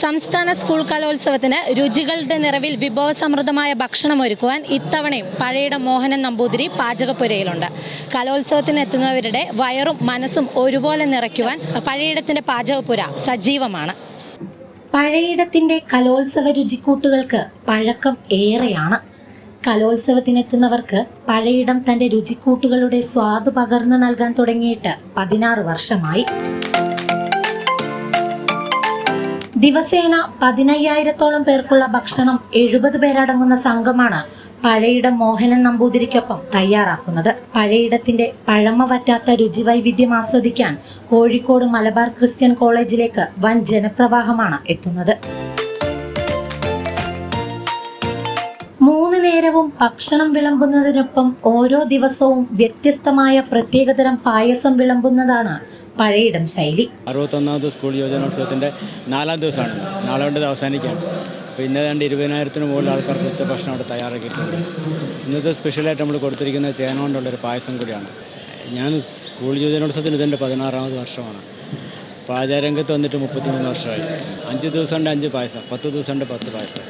സംസ്ഥാന സ്കൂൾ കലോത്സവത്തിന് രുചികളുടെ നിറവിൽ വിഭവസമൃദ്ധമായ ഭക്ഷണം ഒരുക്കുവാൻ ഇത്തവണയും പഴയുടെ മോഹനൻ നമ്പൂതിരി പാചകപ്പുരയിലുണ്ട്. കലോത്സവത്തിന് എത്തുന്നവരുടെ വയറും മനസ്സും ഒരുപോലെ നിറയ്ക്കുവാൻ പഴയിടത്തിന്റെ പാചകപ്പുര സജീവമാണ്. പഴയിടത്തിന്റെ കലോത്സവ രുചിക്കൂട്ടുകൾക്ക് പഴക്കം ഏറെയാണ്. കലോത്സവത്തിനെത്തുന്നവർക്ക് പഴയിടം തന്റെ രുചിക്കൂട്ടുകളുടെ സ്വാദ് പകർന്നു നൽകാൻ തുടങ്ങിയിട്ട് പതിനാറ് വർഷമായി. ദിവസേന പതിനയ്യായിരത്തോളം പേർക്കുള്ള ഭക്ഷണം എഴുപത് പേരടങ്ങുന്ന സംഘമാണ് പഴയിടം മോഹനൻ നമ്പൂതിരിക്കൊപ്പം തയ്യാറാക്കുന്നത്. പഴയിടത്തിന്റെ പഴമ പറ്റാത്ത രുചി വൈവിധ്യം ആസ്വദിക്കാൻ കോഴിക്കോട് മലബാർ ക്രിസ്ത്യൻ കോളേജിലേക്ക് വൻ ജനപ്രവാഹമാണ് എത്തുന്നത്. നേരവും ഭക്ഷണം വിളമ്പുന്നതിനൊപ്പം ഓരോ ദിവസവും വ്യത്യസ്തമായ പ്രത്യേകതരം പായസം വിളമ്പുന്നതാണ് പഴയിടം ശൈലി. അറുപത്തൊന്നാമത് സ്കൂൾ യോജനോത്സവത്തിന്റെ നാലാം ദിവസമാണ്. നാളെ കൊണ്ട് അവസാനിക്കാണ് അപ്പോൾ ഇന്ന് ഏതാണ്ട് ഇരുപതിനായിരത്തിന് മുകളിൽ ആൾക്കാർക്ക് ഉച്ച ഭക്ഷണം അവിടെ തയ്യാറാക്കിയിട്ടുണ്ട് ഇന്നത്തെ സ്പെഷ്യലായിട്ട് നമ്മൾ കൊടുത്തിരിക്കുന്ന ചേന കൊണ്ടുള്ളൊരു പായസം കൂടിയാണ്. ഞാൻ സ്കൂൾ യുവജനോത്സവത്തിന് ഇതിന്റെ പതിനാറാമത് വർഷമാണ്. പാചകരംഗത്ത് വന്നിട്ട് മുപ്പത്തിമൂന്ന് വർഷമായി. അഞ്ച് ദിവസം ഉണ്ട് അഞ്ച് പായസം പത്ത് ദിവസം ഉണ്ട് പത്ത് പായസം.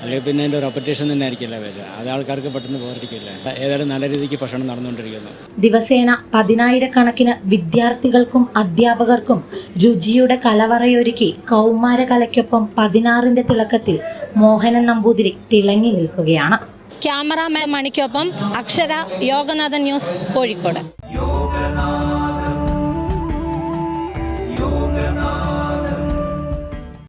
അല്ലെങ്കിൽ പിന്നെ അതിന്റെ റെപ്പറ്റേഷൻ തന്നെ ആയിരിക്കില്ല വരിക അത് ആൾക്കാർക്ക് പെട്ടെന്ന് പോകാതിരിക്കില്ല. ഏതായാലും നല്ല രീതിക്ക് ഭക്ഷണം നടന്നുകൊണ്ടിരിക്കുന്നു. ദിവസേന പതിനായിരക്കണക്കിന് വിദ്യാർത്ഥികൾക്കും അധ്യാപകർക്കും രുചിയുടെ കലവറയൊരുക്കി കൗമാര കലയ്ക്കൊപ്പം പതിനാറിന്റെ തിളക്കത്തിൽ മോഹനൻ നമ്പൂതിരി തിളങ്ങി നിൽക്കുകയാണ്. ക്യാമറാമാൻ മണിക്കൊപ്പം അക്ഷര യോഗനാഥൻ ന്യൂസ് കോഴിക്കോട്. യോഗനാഥ